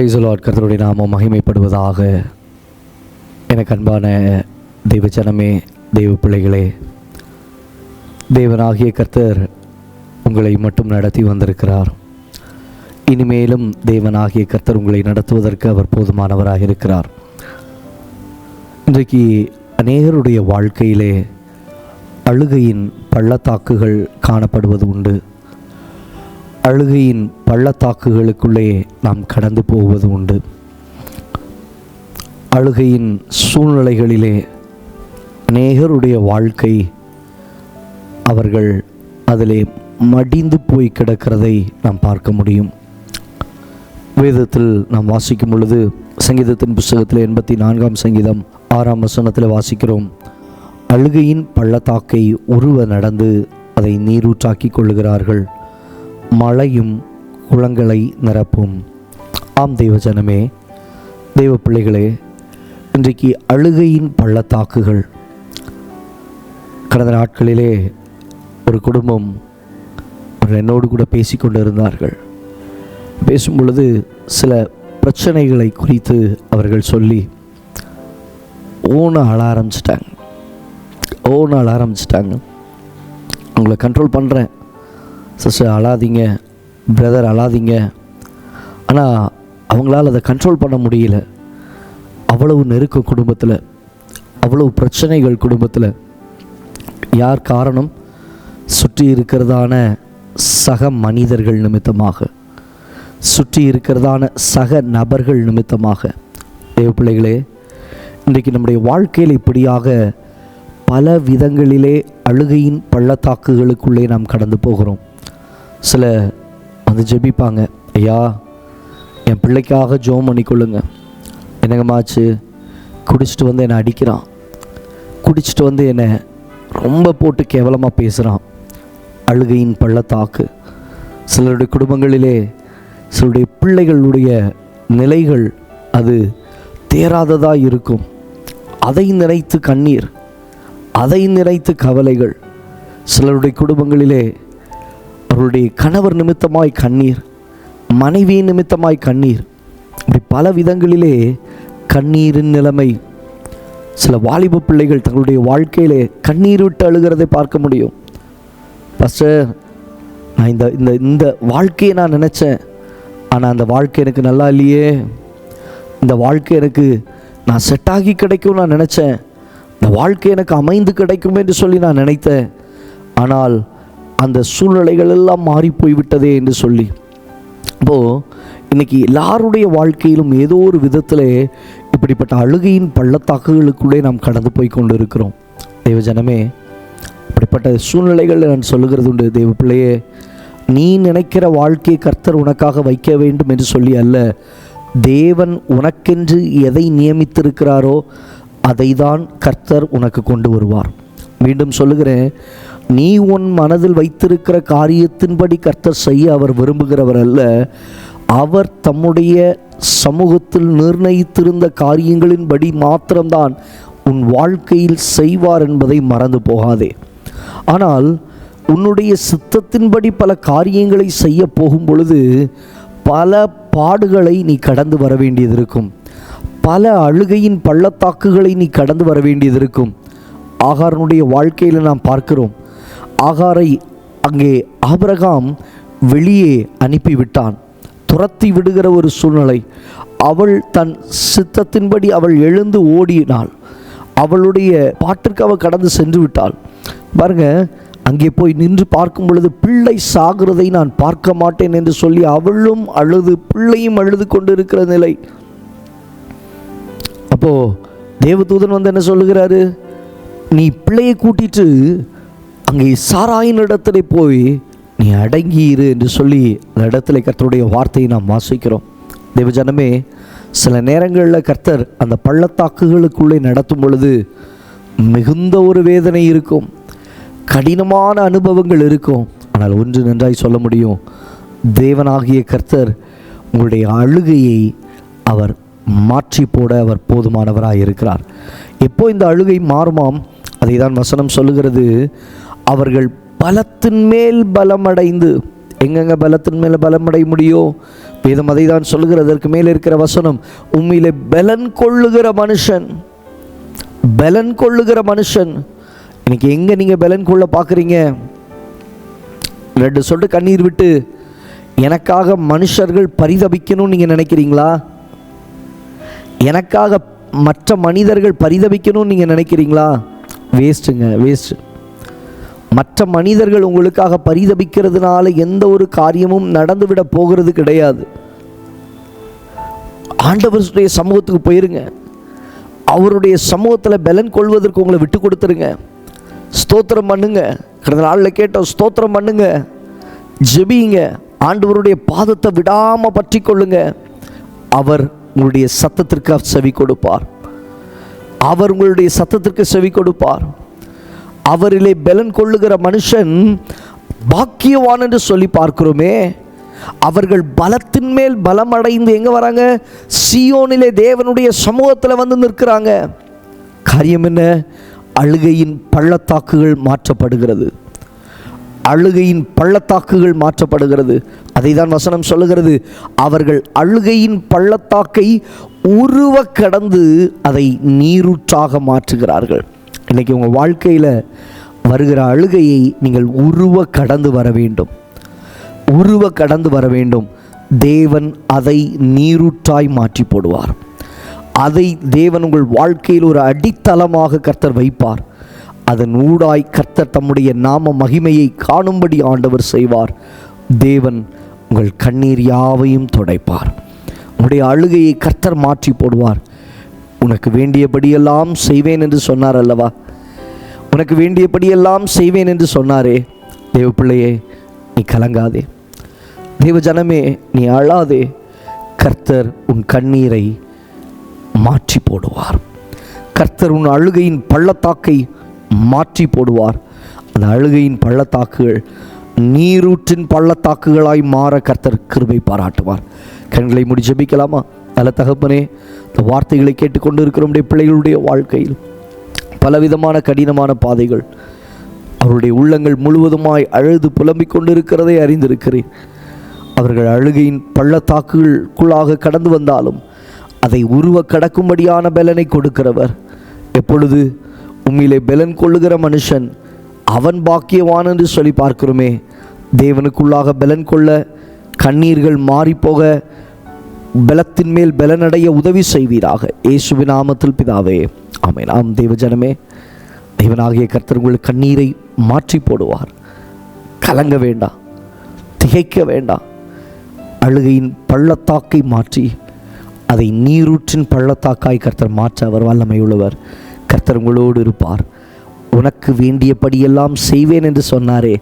பிரைசலாட் கர்த்தருடைய நாமம் மகிமைப்படுவதாக. எனக்கு அன்பான தெய்வ ஜனமே தெய்வ பிள்ளைகளே தேவனாகிய கர்த்தர் உங்களை மட்டும் நடத்தி வந்திருக்கிறார். இனிமேலும் தேவனாகிய கர்த்தர் உங்களை நடத்துவதற்கு அவர் போதுமானவராக இருக்கிறார். இன்றைக்கு அநேகருடைய வாழ்க்கையிலே அழுகையின் பள்ளத்தாக்குகள் காணப்படுவது உண்டு. அழுகையின் பள்ளத்தாக்குகளுக்குள்ளே நாம் கடந்து போவது உண்டு. அழுகையின் சூழ்நிலைகளிலே அநேகருடைய வாழ்க்கை அவர்கள் அதிலே மடிந்து போய் கிடக்கிறதை நாம் பார்க்க முடியும். வேதத்தில் நாம் வாசிக்கும் பொழுது சங்கீதத்தின் புஸ்தகத்தில் எண்பத்தி நான்காம் சங்கீதம் ஆறாம் வசனத்தில் வாசிக்கிறோம் அழுகையின் பள்ளத்தாக்கை உருவ நடந்து அதை நீரூற்றாக்கி கொள்ளுகிறார்கள். மழையும் குளங்களை நிரப்பும். ஆம் தெய்வஜனமே தெய்வ பிள்ளைகளே இன்றைக்கு அழுகையின் பள்ளத்தாக்குகள். கடந்த நாட்களிலே ஒரு குடும்பம் ஒரு என்னோடு கூட பேசிக்கொண்டு இருந்தார்கள் பேசும் பொழுது சில பிரச்சனைகளை குறித்து அவர்கள் சொல்லி ஓன அழ ஆரம்பிச்சிட்டாங்க ஓன அழ ஆரம்பிச்சிட்டாங்க உங்களை கண்ட்ரோல் பண்ணுறேன் சிஸ்டர் அழாதீங்க. பிரதர் அழாதீங்க. ஆனால் அவங்களால அதை கண்ட்ரோல் பண்ண முடியல. அவ்வளவு நெருக்கம் குடும்பத்தில் அவ்வளவு பிரச்சனைகள் குடும்பத்தில். யார் காரணம்? சுற்றி இருக்கிறதான சக மனிதர்கள் நிமித்தமாக. சுற்றி இருக்கிறதான சக நபர்கள் நிமித்தமாக. தேவ பிள்ளைகளே இன்றைக்கு நம்முடைய வாழ்க்கையில் இப்படியாக பல விதங்களிலே அழுகையின் பள்ளத்தாக்குகளுக்குள்ளே நாம் கடந்து போகிறோம். சில வந்து ஜெபிப்பாங்க. ஐயா என் பிள்ளைக்காக ஜோம் பண்ணிக்கொள்ளுங்க. என்னங்கம்மாச்சு குடிச்சிட்டு வந்து என்னை அடிக்கிறான். குடிச்சிட்டு வந்து என்னை ரொம்ப போட்டு கேவலமாக பேசுகிறான் அழுகையின் பள்ளத்தாக்கு. சிலருடைய குடும்பங்களிலே சிலருடைய பிள்ளைகளுடைய நிலைகள் அது தேராததாக இருக்கும். அதை நினைத்து கண்ணீர் அதை நினைத்து கவலைகள். சிலருடைய குடும்பங்களிலே அவர்களுடைய கணவர் நிமித்தமாய் கண்ணீர் மனைவி நிமித்தமாய் கண்ணீர் இப்படி பல விதங்களிலே கண்ணீரின் நிலைமை. சில வாலிப பிள்ளைகள் தங்களுடைய வாழ்க்கையிலே கண்ணீர் விட்டு அழுகிறதை பார்க்க முடியும். ஃபஸ்ட்டு நான் இந்த இந்த இந்த வாழ்க்கையை நான் நினச்சேன். ஆனால் அந்த வாழ்க்கை எனக்கு நல்லா இல்லையே. இந்த வாழ்க்கை எனக்கு நான் செட் ஆகி கிடைக்கும் நான் நினச்சேன். இந்த வாழ்க்கை எனக்கு அமைந்து கிடைக்கும் என்று சொல்லி நான் நினைத்தேன். ஆனால் அந்த சூழ்நிலைகள் எல்லாம் மாறி போய்விட்டதே என்று சொல்லி. இப்போது இன்றைக்கி எல்லாருடைய வாழ்க்கையிலும் ஏதோ ஒரு விதத்தில் இப்படிப்பட்ட அழுகையின் பள்ளத்தாக்குகளுக்குள்ளே நாம் கடந்து போய் கொண்டு இருக்கிறோம் தேவஜனமே அப்படிப்பட்ட சூழ்நிலைகள் நான் சொல்லுகிறது உண்டு. தெய்வ பிள்ளையே நீ நினைக்கிற வாழ்க்கையை கர்த்தர் உனக்காக வைக்க வேண்டும் என்று சொல்லி அல்ல. தேவன் உனக்கென்று எதை நியமித்திருக்கிறாரோ அதை தான் கர்த்தர் உனக்கு கொண்டு வருவார். மீண்டும் சொல்லுகிறேன் நீ உன் மனதில் வைத்திருக்கிற காரியத்தின்படி கர்த்தர் செய்ய அவர் விரும்புகிறவர் அல்ல. அவர் தம்முடைய சமூகத்தில் நிர்ணயித்திருந்த காரியங்களின்படி மாத்திரம்தான் உன் வாழ்க்கையில் செய்வார் என்பதை மறந்து போகாதே. ஆனால் உன்னுடைய சித்தத்தின்படி பல காரியங்களை செய்ய போகும் பொழுது பல பாடுகளை நீ கடந்து வர வேண்டியது இருக்கும் பல அழுகையின் பள்ளத்தாக்குகளை நீ கடந்து வர வேண்டியது இருக்கும் ஆகாரனுடைய வாழ்க்கையில் நாம் பார்க்கிறோம். ஆகாரை அங்கே ஆபரகாம் வெளியே அனுப்பிவிட்டான். துரத்தி விடுகிற ஒரு சூழ்நிலை. அவள் தன் சித்தத்தின்படி அவள் எழுந்து ஓடினாள். அவளுடைய பாட்டிற்கு அவள் கடந்து சென்று விட்டாள் பாருங்க அங்கே போய் நின்று பார்க்கும் பொழுது பிள்ளை சாகிறதை நான் பார்க்க மாட்டேன் என்று சொல்லி அவளும் அழுது பிள்ளையும் அழுது கொண்டு இருக்கிற நிலை. அப்போ தேவதூதன் வந்து என்ன சொல்லுகிறாரு? நீ பிள்ளையை கூட்டிட்டு அங்கே சாராயின் இடத்துல போய் நீ அடங்கியிரு என்று சொல்லி அந்த இடத்துல கர்த்தருடைய வார்த்தையை நாம் வாசிக்கிறோம். தேவஜனமே சில நேரங்களில் கர்த்தர் அந்த பள்ளத்தாக்குகளுக்குள்ளே நடத்தும் பொழுது மிகுந்த ஒரு வேதனை இருக்கும் கடினமான அனுபவங்கள் இருக்கும். ஆனால் ஒன்று நன்றாய் சொல்ல முடியும் தேவனாகிய கர்த்தர் உங்களுடைய அழுகையை அவர் மாற்றி போட அவர் போதுமானவராக இருக்கிறார் எப்போ இந்த அழுகை மாறுமாம்? அதை தான் வசனம் சொல்லுகிறது. அவர்கள் பலத்தின் மேல் பலமடைந்து எங்கெங்க பலத்தின் மேல் பலமடைய முடியும் வேதம் அதை தான் சொல்லுகிறதற்கு அதற்கு மேலே இருக்கிற வசனம் உண்மையிலே பலன் கொள்ளுகிற மனுஷன் பலன் கொள்ளுகிற மனுஷன். இன்னைக்கு எங்க நீங்க பலன் கொள்ள பார்க்குறீங்க? ரெண்டு சொட்டு கண்ணீர் விட்டு எனக்காக மனுஷர்கள் பரிதபிக்கணும்னு நீங்க நினைக்கிறீங்களா? எனக்காக மற்ற மனிதர்கள் பரிதபிக்கணும்னு நீங்க நினைக்கிறீங்களா? வேஸ்ட்டுங்க வேஸ்ட்டு மற்ற மனிதர்கள் உங்களுக்காக பரிதபிக்கிறதுனால எந்த ஒரு காரியமும் நடந்துவிட போகிறது கிடையாது. ஆண்டவருடைய சமூகத்துக்கு போயிருங்க. அவருடைய சமூகத்தில் பலன் கொள்வதற்கு உங்களை விட்டு கொடுத்துருங்க. ஸ்தோத்திரம் பண்ணுங்க. கடந்த நாளில் கேட்டோம் ஸ்தோத்திரம் பண்ணுங்க. ஜெபிங்க. ஆண்டவருடைய பாதத்தை விடாமல் பற்றி கொள்ளுங்க. அவர் உங்களுடைய சத்தத்திற்கு செவி கொடுப்பார். அவர் உங்களுடைய சத்தத்திற்கு செவி கொடுப்பார். அவரிலே பலன் கொள்ளுகிற மனுஷன் பாக்கியவான் என்று சொல்லி பார்க்கிறோமே. அவர்கள் பலத்தின் மேல் பலம் அடைந்து எங்கே வராங்க? சியோனிலே தேவனுடைய சமூகத்தில் வந்து நிற்கிறாங்க. காரியம் என்ன? அழுகையின் பள்ளத்தாக்குகள் மாற்றப்படுகிறது. அழுகையின் பள்ளத்தாக்குகள் மாற்றப்படுகிறது. அதை தான் வசனம் சொல்லுகிறது. அவர்கள் அழுகையின் பள்ளத்தாக்கை உருவ கடந்து அதை நீரூற்றாக மாற்றுகிறார்கள். இன்றைக்கி உங்கள் வாழ்க்கையில் வருகிற அழுகையை நீங்கள் உருவ கடந்து வர வேண்டும். உருவ கடந்து வர வேண்டும். தேவன் அதை நீரூற்றாய் மாற்றி போடுவார். அதை தேவன் உங்கள் வாழ்க்கையில் ஒரு அடித்தளமாக கர்த்தர் வைப்பார். அதன் ஊடாய் கர்த்தர் தம்முடைய நாம மகிமையை காணும்படி ஆண்டவர் செய்வார். தேவன் உங்கள் கண்ணீர் யாவையும் துடைப்பார். உங்களுடைய அழுகையை கர்த்தர் மாற்றி போடுவார். உனக்கு வேண்டியபடியெல்லாம் செய்வேன் என்று சொன்னார் அல்லவா? உனக்கு வேண்டியபடியெல்லாம் செய்வேன் என்று சொன்னாரே. தேவ பிள்ளையே நீ கலங்காதே. தேவ ஜனமே நீ அழாதே. கர்த்தர் உன் கண்ணீரை மாற்றி போடுவார். கர்த்தர் உன் அழுகையின் பள்ளத்தாக்கை மாற்றி போடுவார். அந்த அழுகையின் பள்ளத்தாக்குகள் நீரூற்றின் பள்ளத்தாக்குகளாய் மாற கர்த்தர் கிருபை பாராட்டுவார். கண்களை முடி ஜபிக்கலாமா? நல்ல தகப்பனே இந்த வார்த்தைகளை கேட்டுக்கொண்டு இருக்கிறோம்டைய பிள்ளைகளுடைய வாழ்க்கையில். பலவிதமான கடினமான பாதைகள். அவருடைய உள்ளங்கள் முழுவதுமாய் அழுது புலம்பிக் கொண்டிருக்கிறதை அறிந்திருக்கிறேன். அவர்கள் அழுகையின் பள்ளத்தாக்குகளுக்குள்ளாக கடந்து வந்தாலும் அதை உருவ கடக்கும்படியான பலனை கொடுக்கிறவர். எப்பொழுது உண்மையிலே பலன் கொள்ளுகிற மனுஷன் அவன் பாக்கியவான் என்று சொல்லி பார்க்கிறோமே. தேவனுக்குள்ளாக பலன் கொள்ள கண்ணீர்கள் மாறிப்போக பலத்தின் மேல் பலனடைய உதவி செய்வீராக. இயேசுவி நாமத்தில் பிதாவே ஆமென். நாம் தேவஜனமே தேவனாகிய கர்த்தர் உங்கள் கண்ணீரை மாற்றி போடுவார். கலங்க வேண்டாம் திகைக்க வேண்டாம் அழுகையின் பள்ளத்தாக்கை மாற்றி அதை நீரூற்றின் பள்ளத்தாக்காய் கர்த்தர் மாற்ற அவர் வல்லமையுள்ளவர். கர்த்தர் உங்களோடு இருப்பார். உனக்கு வேண்டியபடியெல்லாம் செய்வேன் என்று சொன்னாரே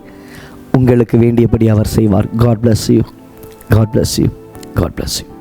உங்களுக்கு வேண்டியபடி அவர் செய்வார். God bless you God bless you God bless you